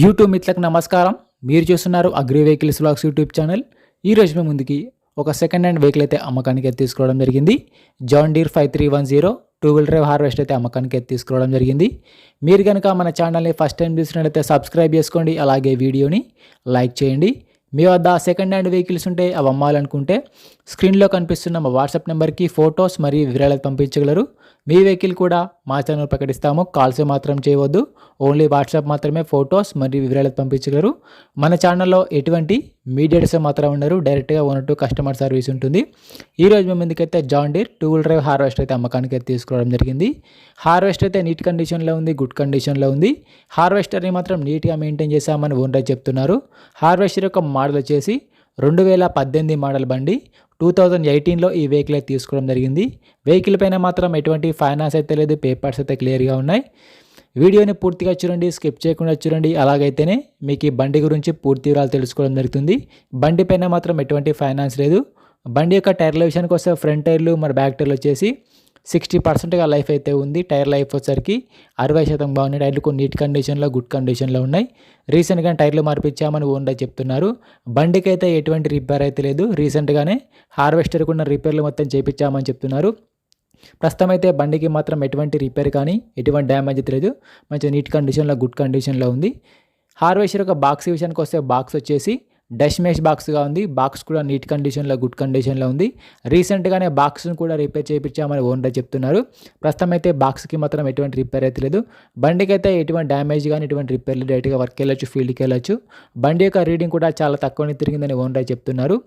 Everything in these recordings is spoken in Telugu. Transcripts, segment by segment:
యూట్యూబ్ మిత్రులకు నమస్కారం. మీరు చూస్తున్నారు agri vehicles blogs YouTube channel. ఈ రోజు మేము ముందుకి ఒక సెకండ్ హ్యాండ్ వెహికల్ అయితే అమ్మకానికి అయితే తీసుకోవడం జరిగింది. John Deere five three one zero two wheel drive harvest అయితే అమ్మకానికి అయితే తీసుకోవడం జరిగింది. మీరు కనుక మన ఛానల్ని ఫస్ట్ టైం చూసినట్లయితే సబ్స్క్రైబ్ చేసుకోండి. అలాగే వీడియోని లైక్ చేయండి. మీ వద్ద సెకండ్ హ్యాండ్ వెహికల్స్ ఉంటే అవి అమ్మాలనుకుంటే స్క్రీన్లో కనిపిస్తున్న మా వాట్సాప్ నెంబర్కి ఫొటోస్ మరియు వివరాలు పంపించగలరు. మీ వెహికల్ కూడా మా ఛానల్ ప్రకటిస్తాము. కాల్స్ మాత్రం చేయవద్దు. ఓన్లీ వాట్సాప్ మాత్రమే ఫొటోస్ మరియు వివరాలు పంపించగలరు. మన ఛానల్లో ఎటువంటి మీడియట్స్ మాత్రం ఉండరు డైరెక్ట్గా ఉన్నట్టు కస్టమర్ సర్వీస్ ఉంటుంది. ఈరోజు మేము ఎందుకైతే John Deere two wheel drive harvest అయితే అమ్మకానికి అయితే తీసుకోవడం జరిగింది. హార్వెస్ట్ అయితే నీట్ కండిషన్లో ఉంది గుడ్ కండిషన్లో ఉంది. హార్వెస్టర్ని మాత్రం నీట్గా మెయింటైన్ చేశామని ఓనర్ చెప్తున్నారు. హార్వెస్టర్ యొక్క మోడల్ వచ్చేసి రెండు వేల పద్దెనిమిది మోడల్ బండి. టూ థౌజండ్ ఎయిటీన్లో ఈ వెహికల్ అయితే తీసుకోవడం జరిగింది. వెహికల్ పైన మాత్రం ఎటువంటి ఫైనాన్స్ అయితే లేదు పేపర్స్ అయితే క్లియర్గా ఉన్నాయి. వీడియోని పూర్తిగా చూడండి స్కిప్ చేయకుండా చూడండి. అలాగైతేనే మీకు ఈ బండి గురించి పూర్తి వివరాలు తెలుసుకోవడం జరుగుతుంది. బండి పైన మాత్రం ఎటువంటి ఫైనాన్స్ లేదు. బండి యొక్క టైర్ల విషయానికి వస్తే ఫ్రంట్ టైర్లు మరి బ్యాక్ టైర్లు వచ్చేసి సిక్స్టీ పర్సెంట్గా లైఫ్ అయితే ఉంది. టైర్ లైఫ్ వచ్చేసరికి అరవై శాతం బాగున్నాయి. టైర్లు కొన్ని నీట్ కండిషన్లో గుడ్ కండిషన్లో ఉన్నాయి. రీసెంట్గా టైర్లు మార్పించామని ఓన్గా చెప్తున్నారు. బండికి అయితే ఎటువంటి రిపేర్ అయితే లేదు. రీసెంట్గానే హార్వెస్టర్ ఉన్న రిపేర్లు మొత్తం చేయించామని చెప్తున్నారు. ప్రస్తుతం అయితే బండికి మాత్రం ఎటువంటి రిపేర్ కానీ ఎటువంటి డ్యామేజ్ అయితే లేదు. మంచి నీట్ కండిషన్లో గుడ్ కండిషన్లో ఉంది. హార్వెస్టర్ ఒక బాక్స్ విషయానికి వస్తే బాక్స్ వచ్చేసి డష్ మెష్ బాక్స్గా ఉంది. బాక్స్ కూడా నీట్ కండిషన్లో గుడ్ కండిషన్లో ఉంది. రీసెంట్గానే బాక్స్ను కూడా రిపేర్ చేయించామని ఓనర్ చెప్తున్నారు. ప్రస్తుతం అయితే బాక్స్కి మాత్రం ఎటువంటి రిపేర్ అయితే లేదు. బండికి అయితే ఎటువంటి డ్యామేజ్ కానీ ఎటువంటి రిపేర్లు డైరెక్ట్గా వర్క్ వెళ్ళొచ్చు ఫీల్డ్కి వెళ్ళొచ్చు. బండి యొక్క రీడింగ్ కూడా చాలా తక్కువనే తిరిగిందని ఓనర్ చెప్తున్నారు.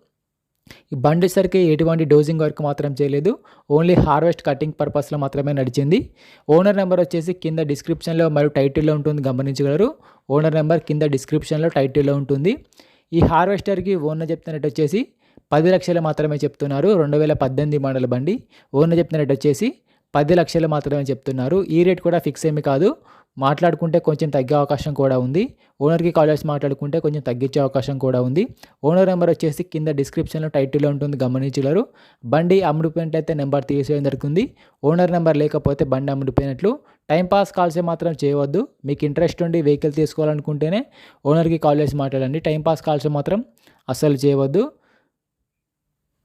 ఈ బండి సరికి ఎటువంటి డోజింగ్ వర్క్ మాత్రం చేయలేదు. ఓన్లీ హార్వెస్ట్ కటింగ్ పర్పస్లో మాత్రమే నడిచింది. ఓనర్ నెంబర్ వచ్చేసి కింద డిస్క్రిప్షన్లో మరియు టైటిల్లో ఉంటుంది గమనించగలరు. ఓనర్ నెంబర్ కింద డిస్క్రిప్షన్లో టైటిల్లో ఉంటుంది. ఈ హార్వెస్టర్కి ఓనర్ చెప్తున్నట్టు వచ్చేసి పది లక్షలు మాత్రమే చెప్తున్నారు. రెండు వేల పద్దెనిమిది మోడల్ బండి. ఓనర్ చెప్తున్నట్టు వచ్చేసి పది లక్షలు మాత్రమే చెప్తున్నారు. ఈ రేట్ కూడా ఫిక్స్ ఏమి కాదు. మాట్లాడుకుంటే కొంచెం తగ్గే అవకాశం కూడా ఉంది. ఓనర్కి కాల్ చేసి మాట్లాడుకుంటే కొంచెం తగ్గించే అవకాశం కూడా ఉంది. ఓనర్ నెంబర్ వచ్చేసి కింద డిస్క్రిప్షన్లో టైటిల్లో ఉంటుంది గమనించగలరు. బండి అమ్ముడిపోయినట్లయితే నెంబర్ తీసేయడం జరుగుతుంది. ఓనర్ నెంబర్ లేకపోతే బండి అమ్ముడిపోయినట్లు. టైంపాస్ కాల్సే మాత్రం చేయవద్దు. మీకు ఇంట్రెస్ట్ ఉండి వెహికల్ తీసుకోవాలనుకుంటేనే ఓనర్కి కాల్ చేసి మాట్లాడండి. టైంపాస్ కాల్స్ మాత్రం అస్సలు చేయవద్దు.